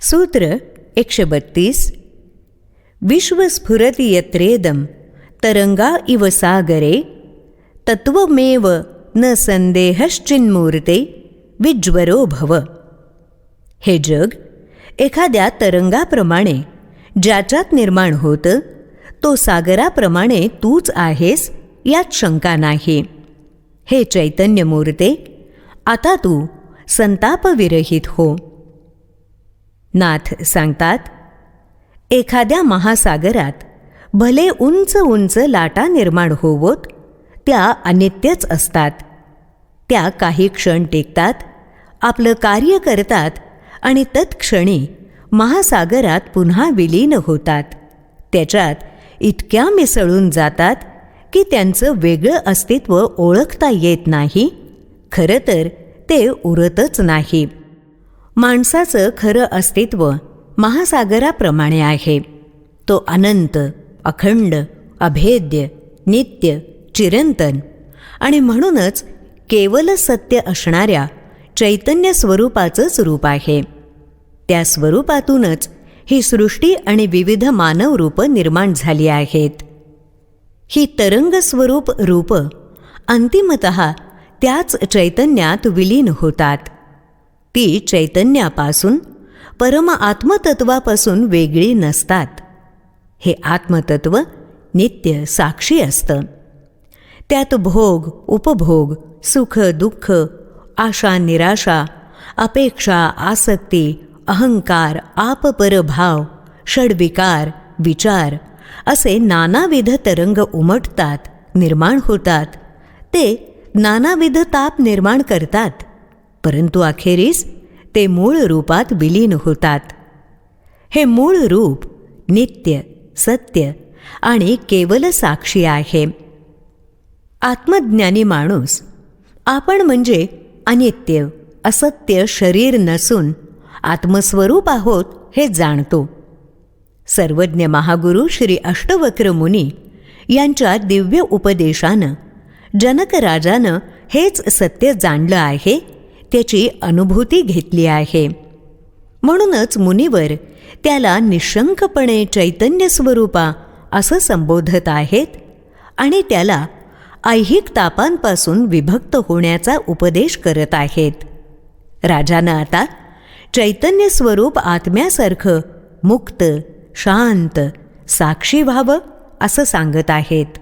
सूत्र एकशे बत्तीस विश्वस्फुरति यत्रेदं तरंगा इव सागरे तत्वमेव न संदेहश्चिन्मूर्ते विज्वरो भव हे जग एखाद्या तरंगाप्रमाणे ज्याच्यात निर्माण होतं तो सागराप्रमाणे तूच आहेस यात शंका नाही हे चैतन्यमूर्ते आता तू संतापविरहित हो नाथ सांगतात एखाद्या महासागरात भले उंच उंच लाटा निर्माण होवोत त्या अनित्यच असतात. त्या काही क्षण टेकतात आपलं कार्य करतात आणि तत्क्षणी महासागरात पुन्हा विलीन होतात. त्याच्यात इतक्या मिसळून जातात की त्यांचं वेगळं अस्तित्व ओळखता येत नाही. खरं तर ते उरतच नाही. माणसाचं खरं अस्तित्व महासागराप्रमाणे आहे. तो अनंत अखंड अभेद्य नित्य चिरंतन आणि म्हणूनच केवल सत्य असणाऱ्या चैतन्य स्वरूपाचंच रूप आहे. त्या स्वरूपातूनच ही सृष्टी आणि विविध मानव रूपं निर्माण झाली आहेत. ही तरंग स्वरूप रूप अंतिमत त्याच चैतन्यात विलीन होतात. ती चैतन्यापासून परम आत्मतत्वापासून वेगळी नसतात. हे आत्मतत्व नित्य साक्षी असतं. त्यात भोग उपभोग सुख दुःख आशा निराशा अपेक्षा आसक्ती अहंकार आपपरभाव षडविकार विचार असे नानाविध तरंग उमटतात निर्माण होतात. ते नानाविध ताप निर्माण करतात. परंतु अखेरीस ते मूळ रूपात विलीन होतात. हे मूळ रूप नित्य सत्य आणि केवल साक्षी आहे. आत्मज्ञानी माणूस आपण म्हणजे अनित्य असत्य शरीर नसून आत्मस्वरूप आहोत हे जाणतो. सर्वज्ञ महागुरु श्री अष्टवक्र मुनी यांच्या दिव्य उपदेशानं जनकराजानं हेच सत्य जाणलं आहे त्याची अनुभूती घेतली आहे. म्हणूनच मुनिवर त्याला निशंकपणे चैतन्य स्वरूपा असं संबोधत आहेत आणि त्याला ऐहिक तापांपासून विभक्त होण्याचा उपदेश करत आहेत. राजानं आता चैतन्य स्वरूप आत्म्यासारखं मुक्त शांत साक्षी व्हावं असं सांगत आहेत.